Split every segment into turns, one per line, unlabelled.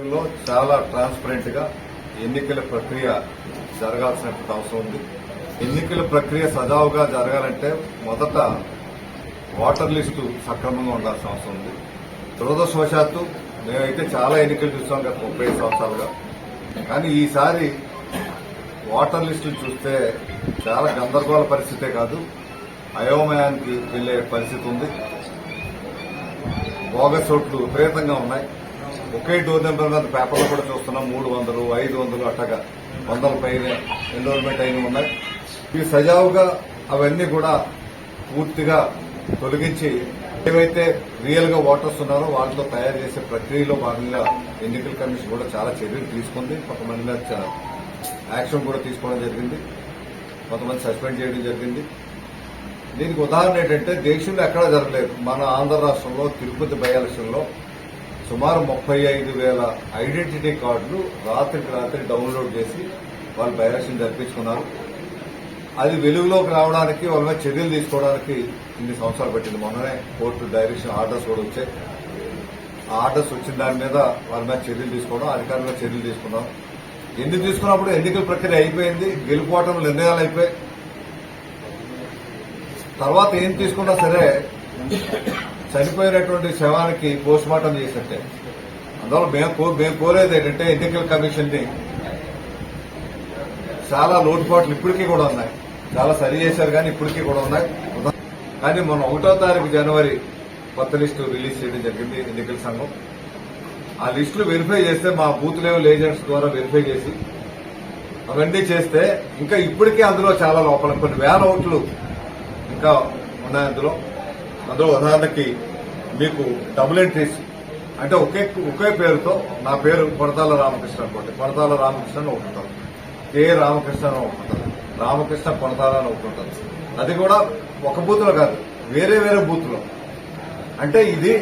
లో చాలా ట్రాన్స్పరెంట్గా ఎన్నికల ప్రక్రియ జరగాల్సిన అవసరం ఉంది. ఎన్నికల ప్రక్రియ సజావుగా జరగాలంటే మొదట ఓటర్ లిస్టు సక్రమంగా ఉండాల్సిన అవసరం ఉంది. దురదృష్టవశాత్తు మేమైతే చాలా ఎన్నికలు చూస్తాం గత ముప్పై సంవత్సరాలుగా. కానీ ఈసారి ఓటర్ లిస్టులు చూస్తే చాలా గందరగోళ పరిస్థితే కాదు. అయోమయానికి వెళ్ళే పరిస్థితి ఉంది. బోగస్ ఓట్లు విపరీతంగా ఉన్నాయి. ఒకే డోర్ నెంబర్ మీద పేపర్లో కూడా చూస్తున్నాం. మూడు వందలు ఐదు వందలు అట్టగా వందల పైన ఎన్రోల్మెంట్ అయిన ఉన్నాయి. ఇవి సజావుగా అవన్నీ కూడా పూర్తిగా తొలగించి ఏవైతే రియల్గా ఓటర్స్ ఉన్నారో వాటిలో తయారు చేసే ప్రక్రియలో భాగంగా ఎన్నికల కమిషన్ కూడా చాలా చర్యలు తీసుకుంది. కొంతమంది మీద యాక్షన్ కూడా తీసుకోవడం జరిగింది. కొంతమంది సస్పెండ్ చేయడం జరిగింది. దీనికి ఉదాహరణ ఏంటంటే దేశంలో ఎక్కడా జరగలేదు. మన ఆంధ్ర రాష్ట్రంలో తిరుపతి బై ఎలక్షన్లో సుమారు ముప్పై ఐదు వేల ఐడెంటిటీ కార్డులు రాత్రికి రాత్రి డౌన్లోడ్ చేసి వాళ్ళు బై జరిపించుకున్నారు అది వెలుగులోకి రావడానికి వాళ్ళ మీద చర్యలు తీసుకోవడానికి ఇన్ని సంవత్సరాలు పట్టింది. మొన్ననే కోర్టు డైరెక్షన్ ఆర్డర్స్ కూడా వచ్చాయి. ఆ ఆర్డర్స్ వచ్చిన దాని మీద వాళ్ళ మీద చర్యలు తీసుకోవడం అధికారుల చర్యలు తీసుకున్నాం. ఎందుకు తీసుకున్నప్పుడు ఎన్నికల ప్రక్రియ అయిపోయింది గెలుపుకోవటం నిర్ణయాలు అయిపోయాయి? తర్వాత ఏం తీసుకున్నా సరే చనిపోయినటువంటి శవానికి పోస్ట్ మార్టం చేసినట్టే అందువల్ల మేము కో- మేము కోరేది ఏంటంటే ఎన్నికల కమిషన్ని చాలా లోటుపాట్లు ఇప్పటికీ కూడా ఉన్నాయి. చాలా సరి చేశారు కానీ ఇప్పటికీ కూడా ఉన్నాయి. కానీ మొన్న ఒకటో తారీఖు జనవరి కొత్త లిస్టు రిలీజ్ చేయడం జరిగింది ఎన్నికల సంఘం. ఆ లిస్టులు వెరిఫై చేస్తే మా బూత్ లెవెల్ ఏజెంట్స్ ద్వారా వెరిఫై చేసి అవన్నీ చేస్తే ఇంకా ఇప్పటికే అందులో చాలా లోపల. కొన్ని వేల ఓట్లు ఇంకా ఉన్నాయి అందులో. అందులో ఉదాహరణకి మీకు డబుల్ ఎంట్రీస్ అంటే ఒకే ఒకే పేరుతో నా పేరు కొడతాల రామకృష్ణ అనుకోండి. కొడతాల రామకృష్ణ అని ఒకటి కే. రామకృష్ణ అని ఒకటి రామకృష్ణ కొడతాల అని ఒకటి అది కూడా ఒక బూత్లో కాదు వేరే వేరే బూత్లో. అంటే ఇది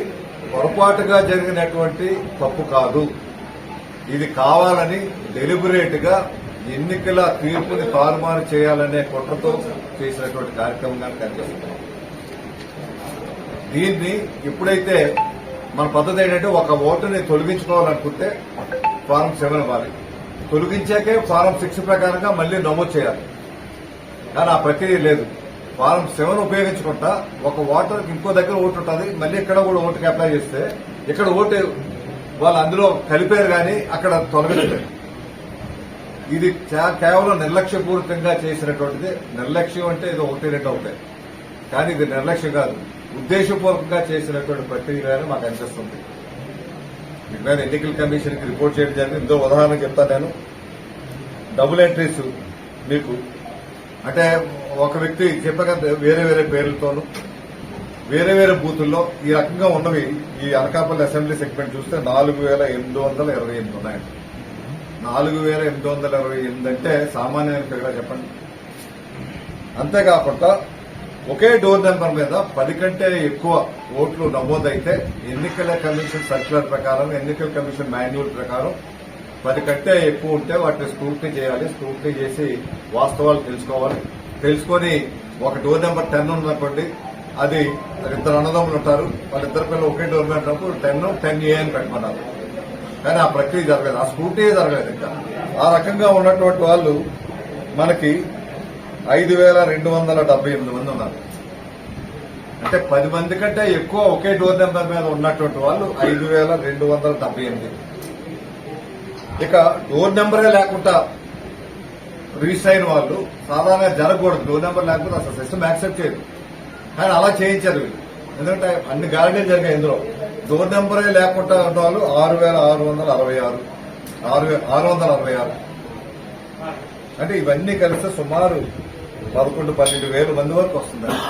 పొరపాటుగా జరిగినటువంటి తప్పు కాదు. ఇది కావాలని డెలిబరేట్గా ఎన్నికల తీర్పుని తారుమారు చేయాలనే కుట్రతో చేసినటువంటి కార్యక్రమంగా కనిపిస్తున్నాం దీన్ని ఎప్పుడైతే మన పద్ధతి ఏంటంటే ఒక ఓటుని తొలగించుకోవాలనుకుంటే ఫారం సెవెన్ ఇవ్వాలి. తొలగించాకే ఫారం సిక్స్ ప్రకారంగా మళ్ళీ నమోదు చేయాలి. కానీ ఆ ప్రక్రియ లేదు. ఫారం సెవెన్ ఉపయోగించుకుంటా ఒక ఓటర్ ఇంకో దగ్గర ఓటు ఉంటుంది. మళ్ళీ ఇక్కడ కూడా ఓటుకి అప్లై చేస్తే ఇక్కడ ఓటు వాళ్ళు అందులో కలిపారు కానీ అక్కడ తొలగించలేదు. ఇది కేవలం నిర్లక్ష్యపూరితంగా చేసినటువంటిది. నిర్లక్ష్యం అంటే ఇది ఒకటి రెండు అవుతాయి కానీ ఇది నిర్లక్ష్యం కాదు. ఉద్దేశపూర్వకంగా చేసినటువంటి ప్రక్రియ మాకు అనిపిస్తుంది. దీని ఎన్నికల కమిషన్కి రిపోర్ట్ చేయడం జరిగింది. ఇందో ఉదాహరణ చెప్తాను నేను. డబుల్ ఎంట్రీస్ మీకు. అంటే ఒక వ్యక్తి చెప్పగా వేరే వేరే పేర్లతోనూ వేరే వేరే బూతుల్లో ఈ రకంగా ఉన్నవి ఈ అనకాపల్లి అసెంబ్లీ సెగ్మెంట్ చూస్తే నాలుగు వేల ఎనిమిది వందల ఇరవై ఎనిమిది ఉన్నాయండి. నాలుగు వేల ఎనిమిది వందల ఇరవై ఎనిమిది అంటే సామాన్య ఫిగర్ చెప్పండి. అంతేకాకుండా ఒకే డోర్ నెంబర్ మీద పది కంటే ఎక్కువ ఓట్లు నమోదైతే ఎన్నికల కమిషన్ సర్క్యులర్ ప్రకారం ఎన్నికల కమిషన్ మాన్యువల్ ప్రకారం పది కంటే ఎక్కువ ఉంటే వాటిని స్క్రూటినీ చేయాలి. స్క్రూటినీ చేసి వాస్తవాలు తెలుసుకోవాలి. తెలుసుకొని ఒక డోర్ నెంబర్ టెన్ ఉందనుకోండి అది ఇద్దరు అన్నదమ్ములు ఉంటారు. వాళ్ళిద్దరి పిల్లలు ఒకే door number ten ten A అని పెట్టమన్నారు కానీ ఆ ప్రక్రియ జరగలేదు. ఆ స్క్రూటీ జరగలేదు ఇంకా. ఆ రకంగా ఉన్నటువంటి వాళ్ళు మనకి ఐదు వేల రెండు వందల డెబ్బై ఎనిమిది మంది ఉన్నారు. అంటే పది మంది కంటే ఎక్కువ ఒకే డోర్ నెంబర్ మీద ఉన్నటువంటి వాళ్ళు ఐదు వేల రెండు వందల డెబ్బై ఎనిమిది. ఇక డోర్ నెంబరే లేకుండా రిజిస్టర్ అయిన వాళ్ళు సాధారణంగా జరగకూడదు. డోర్ నెంబర్ లేకపోతే అసలు సిస్టమ్ యాక్సెప్ట్ చేయదు కానీ అలా చేయించారు. వీళ్ళు ఎందుకంటే అన్ని గ్యారంటీలు జరిగాయి ఇందులో. డోర్ నెంబరే లేకుండా ఉన్న వాళ్ళు ఆరు వేల ఆరు వందల అరవై ఆరు. ఆరు ఆరు వందల అరవై ఆరు. అంటే ఇవన్నీ కలిస్తే సుమారు పదకొండు పన్నెండు వేల మంది వరకు వస్తుందండి.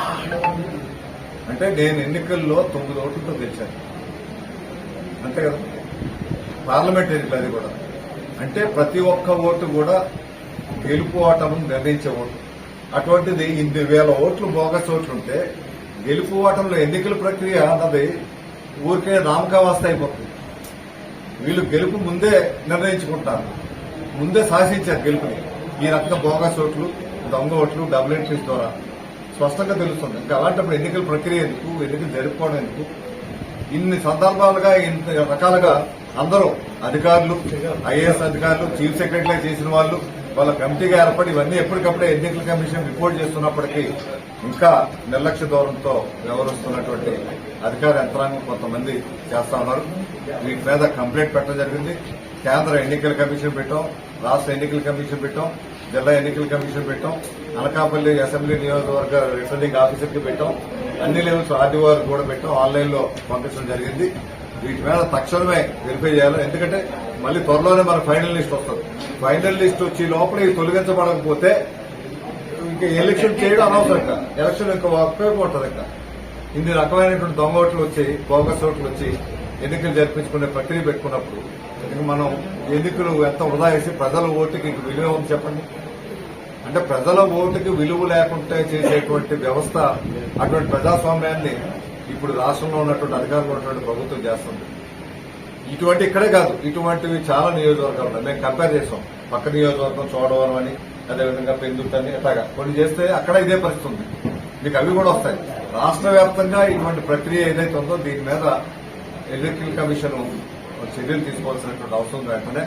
అంటే నేను ఎన్నికల్లో తొమ్మిది ఓట్లతో గెలిచాను. అంతే కదా? పార్లమెంట్ ఎన్నికలు అది కూడా. అంటే ప్రతి ఒక్క ఓటు కూడా గెలుపు ఓటము నిర్ణయించే ఓటు. అటువంటిది ఇన్ని వేల ఓట్లు బోగస్ ఓట్లు ఉంటే గెలుపు ఓటంలో ఎన్నికల ప్రక్రియ అన్నది ఊరికే నామకావస్థ అయిపోతుంది. వీళ్ళు గెలుపు ముందే నిర్ణయించుకుంటారు. ముందే శాసించారు గెలుపుని. ఈ రకంగా బోగస్ ఓట్లు దొంగ ఓట్లు డబుల్ ఎంట్రీస్ ద్వారా స్పష్టంగా తెలుస్తుంది. ఇంకా అలాంటప్పుడు ఎన్నికల ప్రక్రియ ఎందుకు? ఎన్నికలు జరుపుకోవడం ఎందుకు? ఇన్ని సందర్భాలుగా ఇంత రకాలుగా అందరూ అధికారులు ఐఏఎస్ అధికారులు చీఫ్ సెక్రటరీ చేసిన వాళ్ళు వాళ్ళ కమిటీగా ఏర్పడి ఇవన్నీ ఎప్పటికప్పుడే ఎన్నికల కమిషన్ రిపోర్ట్ చేస్తున్నప్పటికీ ఇంకా నిర్లక్ష్య ధోరణితో వ్యవహరిస్తున్నటువంటి అధికార యంత్రాంగం కొంతమంది చేస్తా ఉన్నారు. వీటి మీద కంప్లైంట్ పెట్టడం జరిగింది. కేంద్ర ఎన్నికల కమిషన్ పెట్టాం. రాష్ట్ర ఎన్నికల కమిషన్ పెట్టాం జిల్లా ఎన్నికల కమిషన్ పెట్టాం అనకాపల్లి అసెంబ్లీ నియోజకవర్గ రిటర్నింగ్ ఆఫీసర్కి పెట్టాం. అన్ని లెవెల్స్ ఆర్డీఓ కూడా పెట్టాం. ఆన్లైన్లో పంపించడం జరిగింది. వీటి మీద తక్షణమే వెరిఫై చేయాలి. ఎందుకంటే మళ్ళీ త్వరలోనే మన ఫైనల్ లిస్ట్ వస్తుంది. ఫైనల్ లిస్ట్ వచ్చి లోపల ఇవి తొలగించబడకపోతే ఇంకా ఎలక్షన్ చేయడం అనవసరం ఎలక్షన్ ఇంకా ఉపయోగపడుతుంది ఇంకా. ఇన్ని రకమైనటువంటి దొంగ ఓట్లు వచ్చి బోగస్ ఓట్లు వచ్చి ఎన్నికలు జరిపించుకునే ప్రక్రియ పెట్టుకున్నప్పుడు ఇంక మనం ఎన్నికలు ఎంత వృధా చేసి ప్రజల ఓటుకి విలువ ఉంది చెప్పండి? అంటే ప్రజల ఓటుకి విలువ లేకుండా చేసేటువంటి వ్యవస్థ అటువంటి ప్రజాస్వామ్యాన్ని ఇప్పుడు రాష్ట్రంలో ఉన్నటువంటి అధికారంలో ఉన్నటువంటి ప్రభుత్వం చేస్తుంది. ఇటువంటి ఇక్కడే కాదు ఇటువంటివి చాలా నియోజకవర్గాలు ఉన్నాయి. మేము కంపేర్ చేసాం పక్క నియోజకవర్గం చూడవరం అని అదేవిధంగా పెందుతని ఇట్లాగా. కొన్ని చేస్తే అక్కడ ఇదే పరిస్థితి ఉంది. మీకు అవి కూడా వస్తాయి. రాష్ట్ర వ్యాప్తంగా ఇటువంటి ప్రక్రియ ఏదైతే ఉందో దీని మీద ఎన్నికల కమిషన్ చర్యలు తీసుకోవాల్సినటువంటి అవసరం లేకుండా